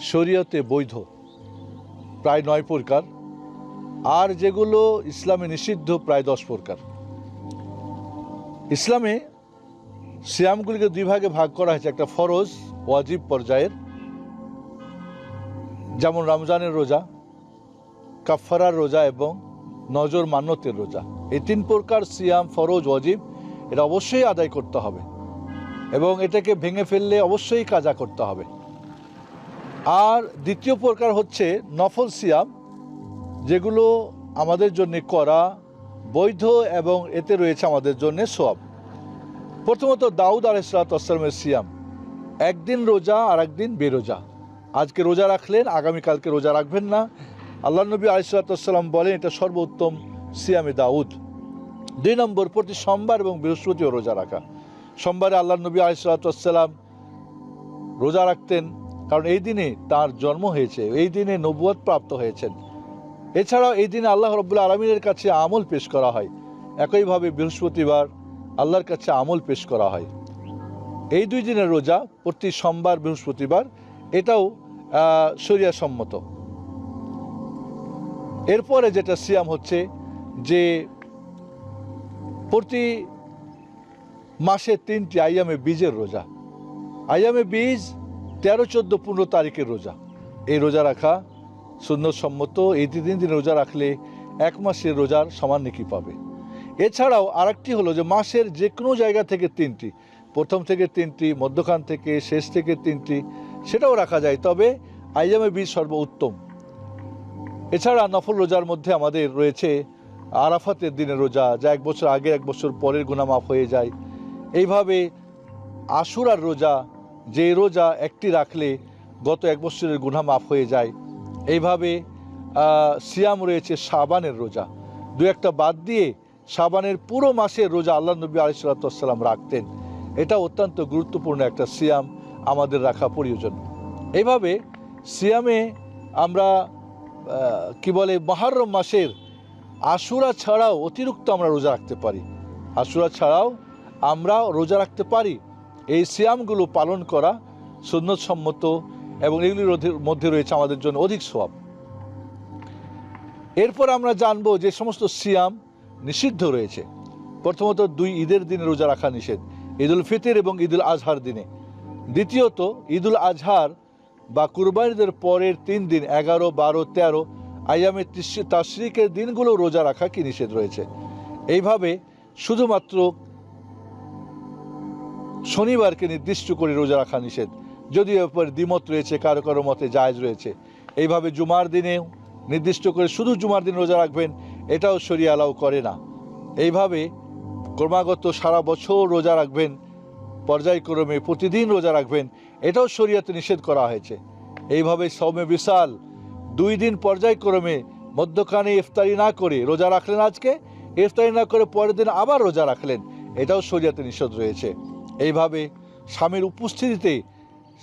শরীয়তে বৈধ। প্রায় নয় প্রকার। আর যেগুলো ইসলামে নিষিদ্ধ, প্রায় দশ প্রকার। ইসলামে সিয়ামগুলিকে দুই ভাগে ভাগ করা হয়েছে। একটা ফরজ, ওয়াজিব পর্যায়ের, যেমন রমজানের রোজা কাফারার রোজা এবং নজর মান্যতের রোজা। এই তিন প্রকার সিয়াম, ফরজ, ওয়াজিব, এটা অবশ্যই আদায় করতে হবে। এবং এটাকে ভেঙে ফেললে অবশ্যই কাজা করতে হবে। আর দ্বিতীয় প্রকার হচ্ছে নফল সিয়াম, যেগুলো আমাদের জন্য করা বৈধ এবং এতে রয়েছে আমাদের জন্য সব প্রথমত দাউদ আলাইসালামের সিয়াম, একদিন রোজা আর একদিন বেরোজা। আজকে রোজা রাখলেন, আগামীকালকে রোজা রাখবেন না। আল্লাহ নবী আলিসাল্লাম বলেন, এটা সর্বোত্তম সিয়ামে দাউদ। দুই নম্বর, প্রতি সোমবার এবং বৃহস্পতিও রোজা রাখা। সোমবারে আল্লাহ নবী আলিসাল্লাম রোজা রাখতেন কারণ এই দিনে তার জন্ম হয়েছে, এই দিনে নবুয়ত প্রাপ্ত হয়েছেন। এছাড়াও এই দিনে আল্লাহ রব্বুল্লা আলমিনের কাছে আমল পেশ করা হয়। একইভাবে বৃহস্পতিবার আল্লাহর কাছে আমল পেশ করা হয়। এই দুই দিনের রোজা প্রতি সোমবার, বৃহস্পতিবার, এটাও শরিয়া সম্মত এরপরে যেটা সিয়াম হচ্ছে যে প্রতি মাসে তিনটি আইয়ামে বীজের রোজা। আইয়ামে বীজ তেরো চোদ্দ পনেরো তারিখের রোজা। এই রোজা রাখা সম্মত এই তিন দিন রোজা রাখলে এক মাসের রোজার সমান নেকি পাবে। এছাড়াও আরেকটি হলো যে মাসের যে কোনো জায়গা থেকে তিনটি, প্রথম থেকে তিনটি, মধ্যখান থেকে শেষ থেকে তিনটি, সেটাও রাখা যায়। তবে আইজামে বীজ সর্ব উত্তম এছাড়া নফল রোজার মধ্যে আমাদের রয়েছে আরাফাতের দিনে রোজা, যা এক বছর আগে, এক বছর পরের গুণা মাফ হয়ে যায়। এইভাবে আশুরার রোজা যে রোজা একটি রাখলে গত এক বছরের গুণা মাফ হয়ে যায়। এইভাবে সিয়াম রয়েছে সাবানের রোজা। দু একটা বাদ দিয়ে সাবানের পুরো মাসের রোজা আল্লাহ নবী আলিসাল্লাম রাখতেন। এটা অত্যন্ত গুরুত্বপূর্ণ একটা সিয়াম আমাদের রাখা প্রয়োজন। এইভাবে সিয়ামে আমরা কি বলে, মহারম মাসের আশুরা ছাড়াও অতিরিক্ত আমরা রোজা রাখতে পারি। আশুরা ছাড়াও আমরা রোজা রাখতে পারি। এই সিয়ামগুলো পালন করা সুন্নতসম্মত এবং এগুলির মধ্যে রয়েছে আমাদের জন্য অধিক স্বভাব এরপর আমরা জানব যে সমস্ত সিয়াম নিষিদ্ধ রয়েছে। প্রথমত দুই ঈদের দিনে রোজা রাখা নিষেধ, ঈদুল ফিতির এবং ঈদুল আজহার দিনে। দ্বিতীয়ত, ঈদুল আজহার বা কুরবানিদের পরের তিন দিন, এগারো, বারো, তেরো, আয়ামে তাশরিকের দিনগুলো রোজা রাখা কি নিষেধ রয়েছে? এইভাবে শুধুমাত্র শনিবারকে নির্দিষ্ট করে রোজা রাখা নিষেধ। যদিও এরপর দ্বিমত রয়েছে কারও কারও মতে জায়জ রয়েছে। এইভাবে জুমার দিনেও নির্দিষ্ট করে শুধু জুমার দিন রোজা রাখবেন, এটাও অ্যালাউ করে না। এইভাবে ক্রমাগত সারা বছর রোজা রাখবেন, পর্যায়ক্রমে প্রতিদিন রোজা রাখবেন, এটাও শরীয়তে নিষেধ করা হয়েছে। এইভাবে সৌমে বিশাল দুই দিন পর্যায়ক্রমে মধ্যখানে ইফতারি না করে রোজা রাখলেন আজকে, ইফতারি না করে পরের দিন আবার রোজা রাখলেন, এটাও শরীয়তে নিষেধ রয়েছে। এইভাবে স্বামীর উপস্থিতিতে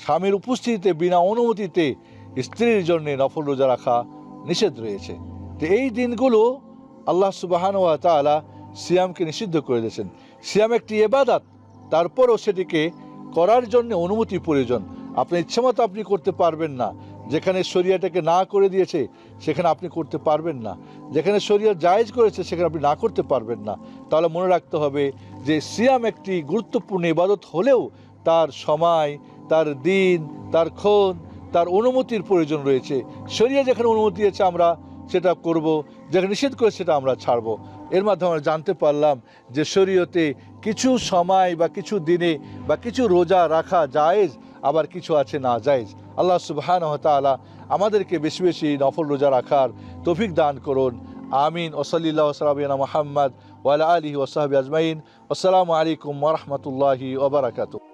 স্বামীর উপস্থিতিতে বিনা অনুমতিতে স্ত্রীর জন্যে নফল রোজা রাখা নিষেধ রয়েছে। তো এই দিনগুলো আল্লাহ সুবাহান ওয়া তালা সিয়ামকে নিষিদ্ধ করে দিয়েছেন। সিয়াম একটি এবাদাত তারপরও সেটিকে করার জন্য অনুমতি প্রয়োজন। আপনার ইচ্ছামতো আপনি করতে পারবেন না। যেখানে শরিয়াটাকে না করে দিয়েছে, সেখানে আপনি করতে পারবেন না। যেখানে শরিয়া জায়েজ করেছে, সেখানে আপনি না করতে পারবেন না। তাহলে মনে রাখতে হবে যে সিয়াম একটি গুরুত্বপূর্ণ ইবাদত হলেও তার সময়, তার দিন, তার ক্ষণ, তার অনুমতির প্রয়োজন রয়েছে। শরিয়া যেখানে অনুমতি দিয়েছে আমরা সেটা করব, যেখানে নিষেধ করে সেটা আমরা ছাড়ব। এর মাধ্যমে আমরা জানতে পারলাম যে শরীয়তে কিছু সময় বা কিছু দিনে বা কিছু রোজা রাখা জায়েজ, আবার কিছু আছে না জায়েজ। আল্লাহ সুবহান তালা আমাদেরকে বেশি বেশি নফল রোজা রাখার তৌফিক দান করুন। আমিন। ওসলিল্লাহ সালাবিনা মোহাম্মদ। وعلى آله وصحبه أجمعين. والسلام عليكم ورحمة الله وبركاته.